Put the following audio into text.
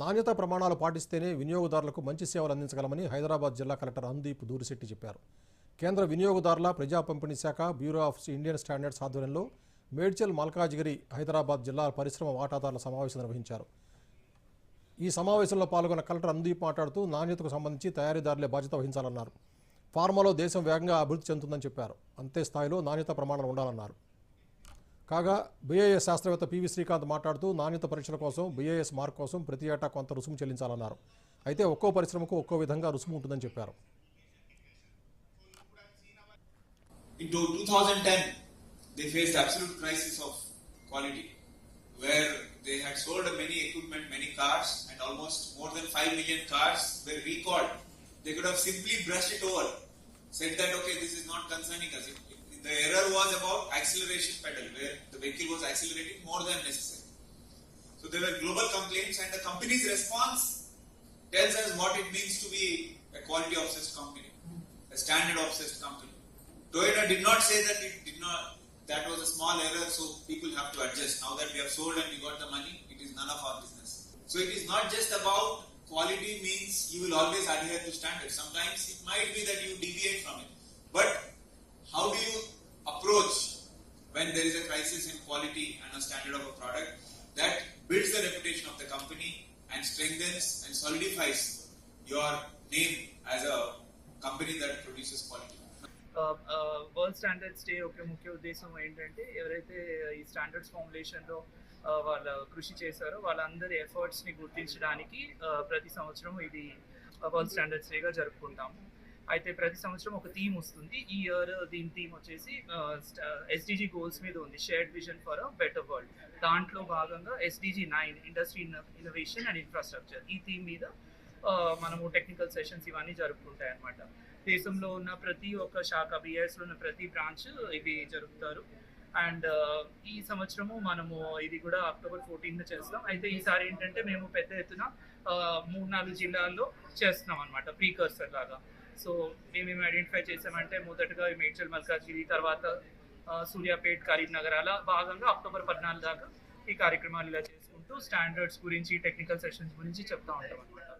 నాణ్యత ప్రమాణాలు పాటిస్తేనే వినియోగదారులకు మంచి సేవలు అందించగలమని హైదరాబాద్ జిల్లా కలెక్టర్ అందీప్ దూరిశెట్టి చెప్పారు. కేంద్ర వినియోగదారుల ప్రజా పంపిణీ శాఖ బ్యూరో ఆఫ్ ఇండియన్ స్టాండర్డ్స్ ఆధ్వర్యంలో మేడ్చల్ మల్కాజిగిరి హైదరాబాద్ జిల్లా పరిశ్రమ వాటాదారుల సమావేశం నిర్వహించారు. ఈ సమావేశంలో పాల్గొన్న కలెక్టర్ అందీప్ మాట్లాడుతూ నాణ్యతకు సంబంధించి తయారీదారులే బాధ్యత వహించాలన్నారు. ఫార్మాలో దేశం వేగంగా అభివృద్ధి చెందుతుందని చెప్పారు. అంతే స్థాయిలో నాణ్యత ప్రమాణాలు ఉండాలన్నారు. కాగా బీఏఎస్ శాస్త్రవేత్త పివి శ్రీకాంత్ మాట్లాడుతూ నాణ్యత పరీక్షల కోసం బీఏఎస్ మార్క్ కోసం ప్రతి ఏటా కొంత రుసుము చెల్లించాలన్నారు అయితే ఒక్కో పరిశ్రమకు ఒక్కో విధంగా రుసుము ఉంటుందని చెప్పారు into 2010, they faced absolute crisis of quality, where they had sold many equipment, many cars, and almost more than 5 million cars were recalled. They could have simply brushed it over, said that, okay, this is not concerning us. It- it- the error was about acceleration pedal, where the vehicle was accelerating more than necessary. So there were global complaints, and the company's response tells us what it means to be a quality obsessed company, a standard obsessed company. Toyota did not say that it did not, that was a small error, so people have to adjust. Now that we have sold and we got the money, it is none of our business. So it is not just about quality means you will always adhere to standards. Sometimes it might be that you deviate from it. Quality and a standard of a product that builds the reputation of the company and strengthens and solidifies your name as a company that produces quality? World standards day యొక్క ముఖ్య ఉద్దేశం ఏంటంటే ఎవరైతే ఈ standards ఫార్ములేషన్లో వాళ్ళ కృషి చేశారో వాళ్ళందరి ఎఫర్ట్స్ని గుర్తించడానికి ఆ, ప్రతి సంవత్సరం ఇది వరల్డ్ స్టాండర్డ్స్ డేగా జరుపుకుంటాము అయితే ప్రతి సంవత్సరం ఒక థీమ్ వస్తుంది. ఈ ఇయర్ దీని థీమ్ వచ్చేసి ఎస్డిజి గోల్స్ మీద ఉంది. Shared vision for a better world దాంట్లో భాగంగా SDG nine industry innovation and infrastructure ఈ థీమ్ మీద మనము టెక్నికల్ సెషన్స్ ఇవన్నీ జరుపుకుంటాయి అన్నమాట దేశంలో ఉన్న ప్రతి ఒక్క శాఖ బిఎస్లో ఉన్న ప్రతి బ్రాంచ్ ఇవి జరుపుతారు. అండ్ ఈ సంవత్సరము మనము ఇది కూడా అక్టోబర్ ఫోర్టీన్ చేస్తాం. అయితే ఈసారి ఏంటంటే మేము పెద్ద ఎత్తున మూడు నాలుగు జిల్లాల్లో చేస్తున్నాం అనమాట ప్రీకర్సర్ లాగా. సో మేమేమి ఐడెంటిఫై చేసామంటే మొదటగా మేడ్చల్ మల్కాజిగిరి తర్వాత సూర్యాపేట్ కరీంనగర్ అలా భాగంగా అక్టోబర్ పద్నాలుగు దాకా ఈ కార్యక్రమాలు ఇలా చేసుకుంటూ స్టాండర్డ్స్ గురించి టెక్నికల్ సెషన్స్ గురించి చెప్తా ఉంటాం అనమాట